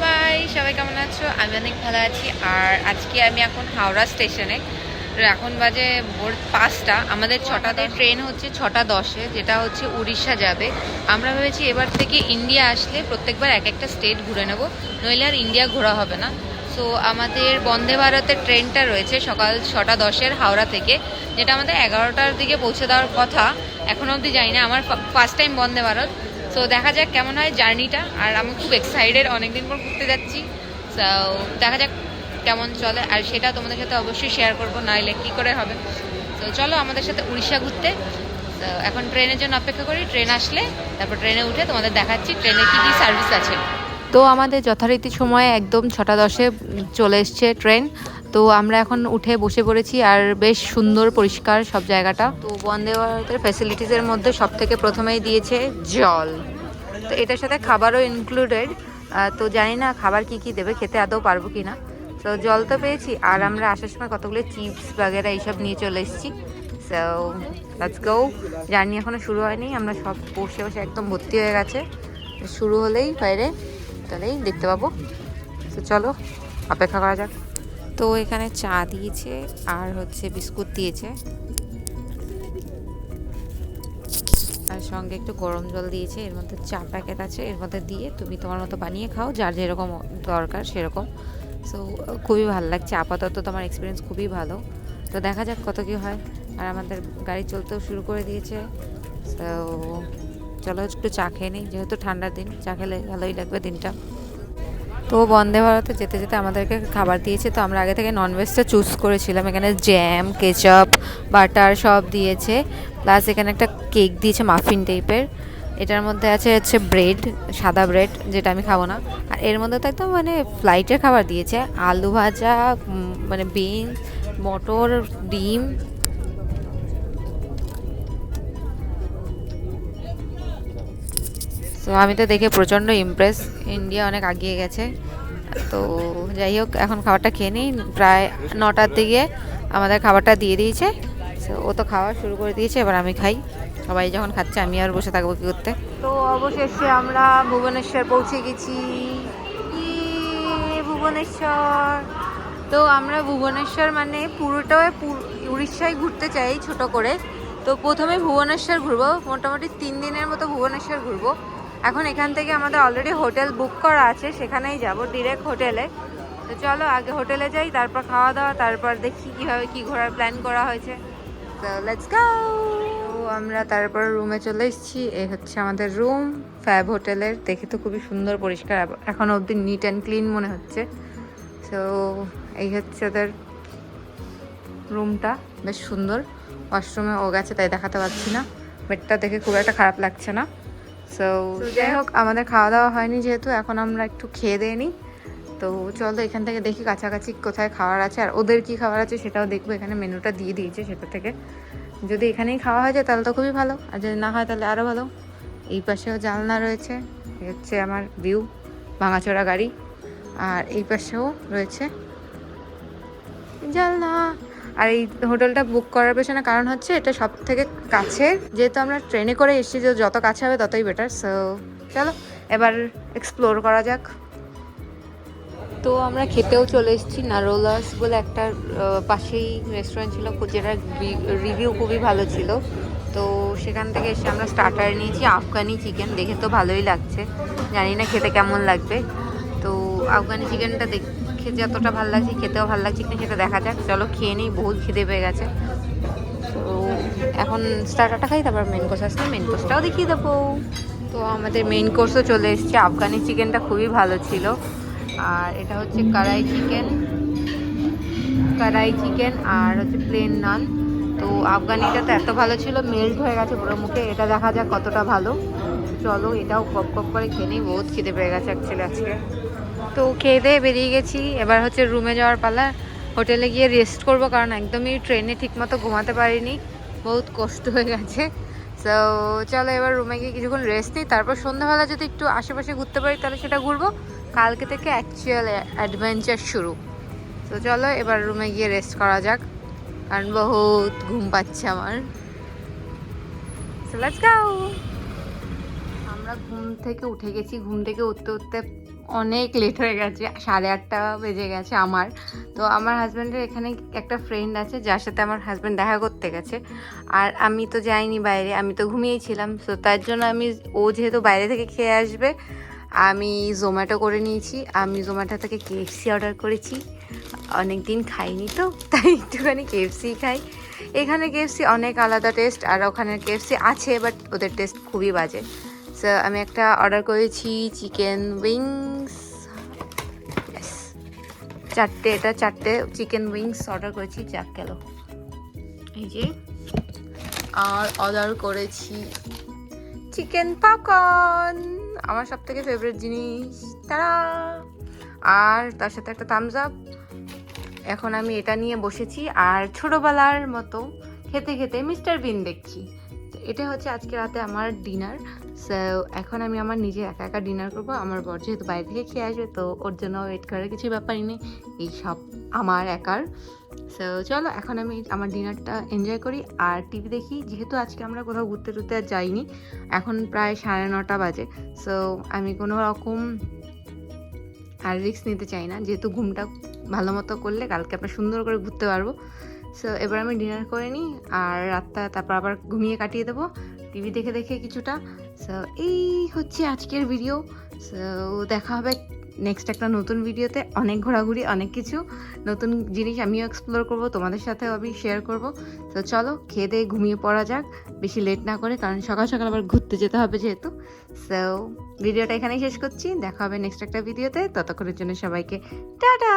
সবাই সবাই কেমন আছো? আমি অনেক ভালো আছি। আর আজকে আমি এখন হাওড়া স্টেশনে। এখন বাজে ভোর পাঁচটা। আমাদের ছটাতে ট্রেন হচ্ছে ছটা দশে যেটা হচ্ছে উড়িষ্যা যাবে। আমরা ভেবেছি এবার থেকে ইন্ডিয়া আসলে প্রত্যেকবার এক একটা স্টেট ঘুরে নেব। নইলে আর ইন্ডিয়া ঘোরা হবে না। সো আমাদের বন্দে ভারতের ট্রেনটা রয়েছে সকাল ছটা দশের হাওড়া থেকে যেটা আমাদের এগারোটার দিকে পৌঁছে দেওয়ার কথা। এখনও অবধি জানি না আমার first time Vande Bharat. So দেখা যাক কেমন হয় জার্নিটা, আর আমি খুব এক্সাইটেড অনেকদিন পর ঘুরতে যাচ্ছি। সো দেখা যাক কেমন চলে, আর সেটা তোমাদের সাথে অবশ্যই শেয়ার করব, নাইলে কী করে হবে। তো চলো আমাদের সাথে উড়িষ্যা ঘুরতে। তো এখন ট্রেনের জন্য অপেক্ষা করি, ট্রেন আসলে, তারপর ট্রেনে উঠে তোমাদের দেখাচ্ছি ট্রেনে কী কী সার্ভিস আছে। তো আমাদের যথারীতি সময়ে একদম ছটা দশে চলে এসছে ট্রেন। তো আমরা এখন উঠে বসে পড়েছি আর বেশ সুন্দর, পরিষ্কার সব জায়গাটা। তো বন্দে ভারতের ফ্যাসিলিটিসের মধ্যে সব থেকে প্রথমেই দিয়েছে জল। তো এটার সাথে খাবারও ইনক্লুডেড তো জানি না খাবার কি কি দেবে, খেতে আদৌ পারব কি না। তো জল তো পেয়েছি। আর আমরা আসার সময় কতগুলো চিপস বাগেরা এইসব নিয়ে চলে এসেছি। সো লেটস গো জার্নি এখনও শুরু হয়নি। আমরা সব বসে বসে একদম ভর্তি হয়ে গেছে। শুরু হলেই বাইরে। তাহলেই দেখতে পাবো। তো চলো, অপেক্ষা করা যাক। তো এখানে চা দিয়েছে আর হচ্ছে বিস্কুট দিয়েছে। আর সঙ্গে একটু গরম জল দিয়েছে, এর মধ্যে চা প্যাকেট আছে, এর মধ্যে দিয়ে তুমি তোমার মতো বানিয়ে খাও, যার যেরকম দরকার সেরকম। সো খুবই ভালো লাগছে, আপাতত তোমার এক্সপিরিয়েন্স খুবই ভালো। তো দেখা যাক কত কী হয়। আর আমাদের গাড়ি চলতেও শুরু করে দিয়েছে। তো চলো একটু চা খেয়ে নিই, যেহেতু ঠান্ডার দিন, চা খেলে ভালোই লাগবে দিনটা। তো বন্দে ভারতে যেতে যেতে আমাদেরকে খাবার দিয়েছে। তো আমরা আগে থেকে ননভেজটা চুজ করেছিলাম। এখানে জ্যাম কেচাপ বাটার সব দিয়েছে। প্লাস এখানে একটা কেক দিয়েছে মাফিন টাইপের এটার মধ্যে আছে হচ্ছে ব্রেড সাদা ব্রেড যেটা আমি খাব না। আর এর মধ্যে তো একদম মানে ফ্লাইটের খাবার দিয়েছে। আলু ভাজা মানে বিনস মটর, ডিম তো আমি তো দেখে প্রচণ্ড ইমপ্রেস ইন্ডিয়া অনেক আগিয়ে গেছে। তো যাই হোক এখন খাবারটা খেয়ে নিই। প্রায় নটার দিকে আমাদের খাবারটা দিয়ে দিয়েছে। ও তো খাওয়া শুরু করে দিয়েছে এবার আমি খাই। সবাই যখন খাচ্ছে আমি আর বসে থাকব কি করতে? তো অবশেষে আমরা ভুবনেশ্বর পৌঁছে গেছি। ইয়ে, ভুবনেশ্বর। তো আমরা ভুবনেশ্বর মানে পুরোটাই উড়িষ্যায় ঘুরতে চাই ছোট করে। তো প্রথমে ভুবনেশ্বর ঘুরবো। মোটামুটি তিন দিনের মতো ভুবনেশ্বর ঘুরবো। এখন এখান থেকে আমাদের অলরেডি হোটেল বুক করা আছে, সেখানেই যাব ডিরেক্ট হোটেলে তো চলো, আগে হোটেলে যাই, তারপর খাওয়া দাওয়া, তারপর দেখি কীভাবে কী ঘোরার প্ল্যান করা হয়েছে। তো আমরা তারপর রুমে চলে এসেছি, এই হচ্ছে আমাদের রুম ফ্যাব হোটেলের দেখে তো খুবই সুন্দর, পরিষ্কার এখন অবধি নিট অ্যান্ড ক্লিন মনে হচ্ছে। তো এই হচ্ছে ওদের রুমটা বেশ সুন্দর। ওয়াশরুমে ও গেছে, তাই দেখাতে পারছি না। বেডটা দেখে খুব একটা খারাপ লাগছে না। সো যাই হোক আমাদের খাওয়া দাওয়া হয়নি যেহেতু এখন আমরা একটু খেয়ে দিয়ে নিই তো চলো এখান থেকে দেখি কাছাকাছি কোথায় খাবার আছে আর ওদের কি খাবার আছে সেটাও দেখব। এখানে মেনুটা দিয়ে দিয়েছে সেটা থেকে। যদি এখানেই খাওয়া হয়ে যায় তাহলে তো খুবই ভালো। আর যদি না হয় তাহলে আরও ভালো। এই পাশেও জানলা রয়েছে এই হচ্ছে আমার ভিউ ভাঙাচোরা গাড়ি। আর এই পাশেও রয়েছে জানলা। আর এই হোটেলটা বুক করার পেছনে কারণ হচ্ছে এটা সব থেকে কাছে যেহেতু আমরা ট্রেনে করে এসেছি যে যত কাছে হবে ততই বেটার সো চলো, এবার এক্সপ্লোর করা যাক। তো আমরা খেতেও চলে এসেছি, নারোলাস বলে একটা পাশেই রেস্টুরেন্ট ছিল যেটার রিভিউ খুবই ভালো ছিল। তো সেখান থেকে এসে আমরা স্টার্টার নিয়েছি, আফগানি চিকেন দেখে তো ভালোই লাগছে। জানি না খেতে কেমন লাগবে। তো আফগানি চিকেনটা দেখে যতটা ভালো লাগছে, খেতেও ভালো লাগছে কিনা সেটা দেখা যাক। চলো খেয়ে নিই, বহুত খিদে পেয়ে গেছে। তো এখন স্টার্টারটা খাই, তারপর মেন কোর্স আসলে মেন কোর্সটাও দেখিয়ে দেবো। তো আমাদের মেন কোর্সও চলে এসেছে, আফগানি চিকেনটা খুবই ভালো ছিল। আর এটা হচ্ছে কড়াই চিকেন কড়াই চিকেন আর হচ্ছে প্লেন নান তো আফগানিটা তো এত ভালো ছিল মেল্ট হয়ে গেছে পুরো মুখে, এটা দেখা যাক কতটা ভালো। চলো, এটাও কপ কপ করে খেয়ে নিই। বহুত খিদে পেয়ে গেছে অ্যাকচুয়ালি আজকে। তো খেয়ে দিয়ে বেরিয়ে গেছি। এবার হচ্ছে রুমে যাওয়ার পালা। হোটেলে গিয়ে রেস্ট করব, কারণ একদমই ট্রেনে ঠিকমতো ঘুমাতে পারিনি। বহুত কষ্ট হয়ে গেছে। তো চলো এবার রুমে গিয়ে কিছুক্ষণ রেস্ট নিই। তারপর সন্ধ্যাবেলা যদি একটু আশেপাশে ঘুরতে পারি, তাহলে সেটা ঘুরবো। কালকে থেকে অ্যাকচুয়াল অ্যাডভেঞ্চার শুরু। তো চলো এবার রুমে গিয়ে রেস্ট করা যাক। কারণ বহুত ঘুম পাচ্ছে আমার। লেটস গো আমরা ঘুম থেকে উঠে গেছি। ঘুম থেকে উঠতে উঠতে অনেক লেট হয়ে গেছে, সাড়ে আটটা বেজে গেছে আমার। তো আমার হাজব্যান্ডের এখানে একটা ফ্রেন্ড আছে, যার সাথে আমার হাজব্যান্ড দেখা করতে গেছে। আর আমি তো যাইনি বাইরে, আমি তো ঘুমিয়েছিলাম তো তার জন্য আমি, ও যেহেতু বাইরে থেকে খেয়ে আসবে, আমি জোম্যাটো করে নিয়েছি। আমি জোম্যাটো থেকে কেএফসি অর্ডার করেছি। অনেক দিন খাইনি তো, তাই একটুখানি কেএফসি খাই। এখানে কেএফসি অনেক আলাদা টেস্ট আর ওখানে কেএফসি আছে বাট ওদের টেস্ট খুবই বাজে। আমি একটা অর্ডার করেছি চিকেন উইংস চারটে, এটা চারটে চিকেন উইংস অর্ডার করেছি, যাক গেল। এই যে, আর অর্ডার করেছি চিকেন পপকর্ন আমার সব থেকে ফেভারিট জিনিস। তারা আর তার সাথে একটা থামস আপ এখন আমি এটা নিয়ে বসেছি, আর ছোটোবেলার মতো খেতে খেতে মিস্টার বিন দেখছি। এটা হচ্ছে আজকে রাতে আমার ডিনার সো এখন আমি আমার নিজে একা একা ডিনার করব। আমার বর যেহেতু বাইরে থেকে খেয়ে আসবে, তো ওর জন্য ওয়েট করার কিছু ব্যাপারই নেই। এই সব আমার একার। সো চলো, এখন আমি আমার ডিনারটা এনজয় করি। আর টিভি দেখি। যেহেতু আজকে আমরা কোথাও ঘুরতে টুরতে আর যাইনি, এখন প্রায় সাড়ে নটা বাজে। সো আমি কোনো রকম আর রিস্ক নিতে চাই না। যেহেতু ঘুমটা ভালো মতো করলে কালকে আমরা সুন্দর করে ঘুরতে পারব। সো এবার আমি ডিনার করে নিই, আর রাতটা তারপর আবার ঘুমিয়ে কাটিয়ে দেবো। টিভি দেখে দেখে কিছুটা। সো এই হচ্ছে আজকের ভিডিও সো দেখা হবে নেক্সট একটা নতুন ভিডিওতে অনেক ঘোরাঘুরি, অনেক কিছু। নতুন জিনিস আমিও এক্সপ্লোর করব, তোমাদের সাথেও আমি শেয়ার করব। তো চলো, খেয়ে দিয়ে ঘুমিয়ে পড়া যাক। বেশি লেট না করে, কারণ সকাল সকাল আবার ঘুরতে যেতে হবে যেহেতু। সো ভিডিওটা এখানেই শেষ করছি। দেখা হবে নেক্সট একটা ভিডিওতে ততক্ষণের জন্য সবাইকে, টাটা!